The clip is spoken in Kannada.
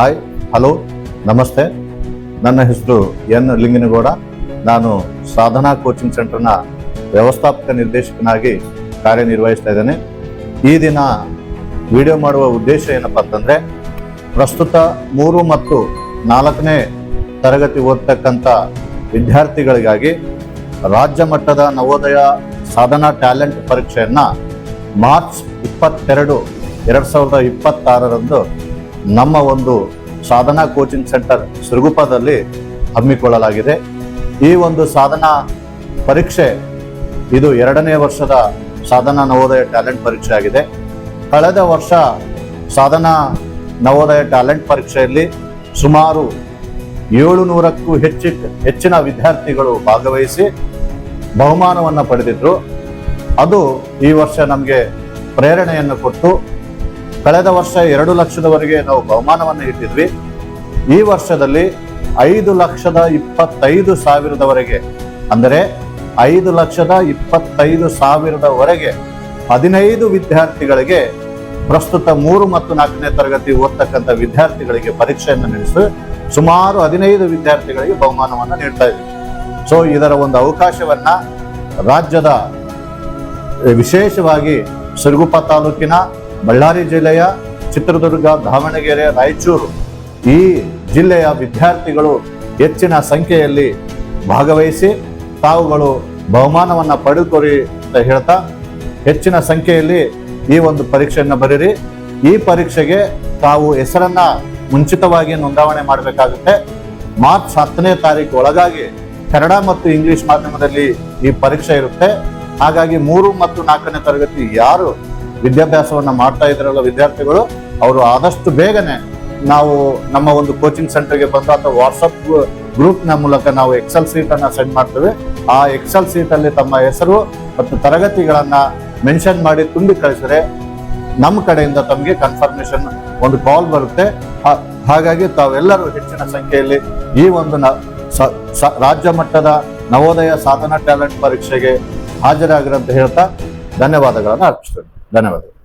ಹಾಯ್ ಹಲೋ ನಮಸ್ತೆ. ನನ್ನ ಹೆಸರು ಎನ್ ಲಿಂಗನಗೌಡ. ನಾನು ಸಾಧನಾ ಕೋಚಿಂಗ್ ಸೆಂಟರ್ನ ವ್ಯವಸ್ಥಾಪಕ ನಿರ್ದೇಶಕನಾಗಿ ಕಾರ್ಯನಿರ್ವಹಿಸ್ತಾ ಇದ್ದೇನೆ. ಈ ದಿನ ವಿಡಿಯೋ ಮಾಡುವ ಉದ್ದೇಶ ಏನಪ್ಪ ಅಂತಂದರೆ, ಪ್ರಸ್ತುತ ಮೂರು ಮತ್ತು ನಾಲ್ಕನೇ ತರಗತಿ ಓದ್ತಕ್ಕಂಥ ವಿದ್ಯಾರ್ಥಿಗಳಿಗಾಗಿ ರಾಜ್ಯ ಮಟ್ಟದ ನವೋದಯ ಸಾಧನಾ ಟ್ಯಾಲೆಂಟ್ ಪರೀಕ್ಷೆಯನ್ನು ಮಾರ್ಚ್ ಇಪ್ಪತ್ತೆರಡು, ಎರಡು ಸಾವಿರದ ಇಪ್ಪತ್ತಾರರಂದು ನಮ್ಮ ಒಂದು ಸಾಧನಾ ಕೋಚಿಂಗ್ ಸೆಂಟರ್ ಸಿರುಗುಪ್ಪದಲ್ಲಿ ಹಮ್ಮಿಕೊಳ್ಳಲಾಗಿದೆ. ಈ ಒಂದು ಸಾಧನಾ ಪರೀಕ್ಷೆ ಇದು ಎರಡನೇ ವರ್ಷದ ಸಾಧನಾ ನವೋದಯ ಟ್ಯಾಲೆಂಟ್ ಪರೀಕ್ಷೆ ಆಗಿದೆ. ಕಳೆದ ವರ್ಷ ಸಾಧನಾ ನವೋದಯ ಟ್ಯಾಲೆಂಟ್ ಪರೀಕ್ಷೆಯಲ್ಲಿ ಸುಮಾರು ಏಳು ನೂರಕ್ಕೂ ಹೆಚ್ಚಿ ಹೆಚ್ಚಿನ ವಿದ್ಯಾರ್ಥಿಗಳು ಭಾಗವಹಿಸಿ ಬಹುಮಾನವನ್ನು ಪಡೆದಿದ್ರು. ಅದು ಈ ವರ್ಷ ನಮಗೆ ಪ್ರೇರಣೆಯನ್ನು ಕೊಟ್ಟು ಕಳೆದ ವರ್ಷ ಎರಡು ಲಕ್ಷದವರೆಗೆ ನಾವು ಬಹುಮಾನವನ್ನು ಇಟ್ಟಿದ್ವಿ. ಈ ವರ್ಷದಲ್ಲಿ ಐದು ಲಕ್ಷದ ಇಪ್ಪತ್ತೈದು ಸಾವಿರದವರೆಗೆ, ಅಂದರೆ ಐದು ಲಕ್ಷದ ಇಪ್ಪತ್ತೈದು ಸಾವಿರದವರೆಗೆ ಹದಿನೈದು ವಿದ್ಯಾರ್ಥಿಗಳಿಗೆ ಪ್ರಸ್ತುತ ಮೂರು ಮತ್ತು ನಾಲ್ಕನೇ ತರಗತಿ ಓದ್ತಕ್ಕಂಥ ವಿದ್ಯಾರ್ಥಿಗಳಿಗೆ ಪರೀಕ್ಷೆಯನ್ನು ನಡೆಸಿ ಸುಮಾರು ಹದಿನೈದು ವಿದ್ಯಾರ್ಥಿಗಳಿಗೆ ಬಹುಮಾನವನ್ನು ನೀಡ್ತಾ ಇದ್ದೀವಿ ಸೊ ಇದರ ಒಂದು ಅವಕಾಶವನ್ನ ರಾಜ್ಯದ ವಿಶೇಷವಾಗಿ ಸಿರುಗುಪ್ಪ ತಾಲೂಕಿನ ಬಳ್ಳಾರಿ ಜಿಲ್ಲೆಯ ಚಿತ್ರದುರ್ಗ, ದಾವಣಗೆರೆ, ರಾಯಚೂರು ಈ ಜಿಲ್ಲೆಯ ವಿದ್ಯಾರ್ಥಿಗಳು ಹೆಚ್ಚಿನ ಸಂಖ್ಯೆಯಲ್ಲಿ ಭಾಗವಹಿಸಿ ತಾವುಗಳು ಬಹುಮಾನವನ್ನು ಪಡೆದುಕೊರಿ ಅಂತ ಹೇಳ್ತಾ ಹೆಚ್ಚಿನ ಸಂಖ್ಯೆಯಲ್ಲಿ ಈ ಒಂದು ಪರೀಕ್ಷೆಯನ್ನು ಬರೀರಿ. ಈ ಪರೀಕ್ಷೆಗೆ ತಾವು ಹೆಸರನ್ನ ಮುಂಚಿತವಾಗಿ ನೋಂದಾವಣೆ ಮಾಡಬೇಕಾಗುತ್ತೆ. ಮಾರ್ಚ್ ಹತ್ತನೇ ತಾರೀಕು ಒಳಗಾಗಿ ಕನ್ನಡ ಮತ್ತು ಇಂಗ್ಲಿಷ್ ಮಾಧ್ಯಮದಲ್ಲಿ ಈ ಪರೀಕ್ಷೆ ಇರುತ್ತೆ. ಹಾಗಾಗಿ ಮೂರು ಮತ್ತು ನಾಲ್ಕನೇ ತರಗತಿ ಯಾರು ವಿದ್ಯಾಭ್ಯಾಸವನ್ನ ಮಾಡ್ತಾ ಇದ್ರಲ್ಲ ವಿದ್ಯಾರ್ಥಿಗಳು, ಅವರು ಆದಷ್ಟು ಬೇಗನೆ ನಾವು ನಮ್ಮ ಒಂದು ಕೋಚಿಂಗ್ ಸೆಂಟರ್ಗೆ ಬಂದು ಅಥವಾ ವಾಟ್ಸಪ್ ಗ್ರೂಪ್ನ ಮೂಲಕ ನಾವು ಎಕ್ಸೆಲ್ ಸೀಟನ್ನು ಸೆಂಡ್ ಮಾಡ್ತೇವೆ. ಆ ಎಕ್ಸೆಲ್ ಸೀಟಲ್ಲಿ ತಮ್ಮ ಹೆಸರು ಮತ್ತು ತರಗತಿಗಳನ್ನು ಮೆನ್ಷನ್ ಮಾಡಿ ತುಂಬಿ ಕಳಿಸಿದ್ರೆ ನಮ್ಮ ಕಡೆಯಿಂದ ತಮಗೆ ಕನ್ಫರ್ಮೇಶನ್ ಒಂದು ಕಾಲ್ ಬರುತ್ತೆ. ಹಾಗಾಗಿ ತಾವೆಲ್ಲರೂ ಹೆಚ್ಚಿನ ಸಂಖ್ಯೆಯಲ್ಲಿ ಈ ಒಂದು ರಾಜ್ಯ ಮಟ್ಟದ ನವೋದಯ ಸಾಧನಾ ಟ್ಯಾಲೆಂಟ್ ಪರೀಕ್ಷೆಗೆ ಹಾಜರಾಗಿರಂತ ಹೇಳ್ತಾ ಧನ್ಯವಾದಗಳನ್ನು ಅರ್ಪಿಸ್ತೇನೆ. ధన్యవాదాలు.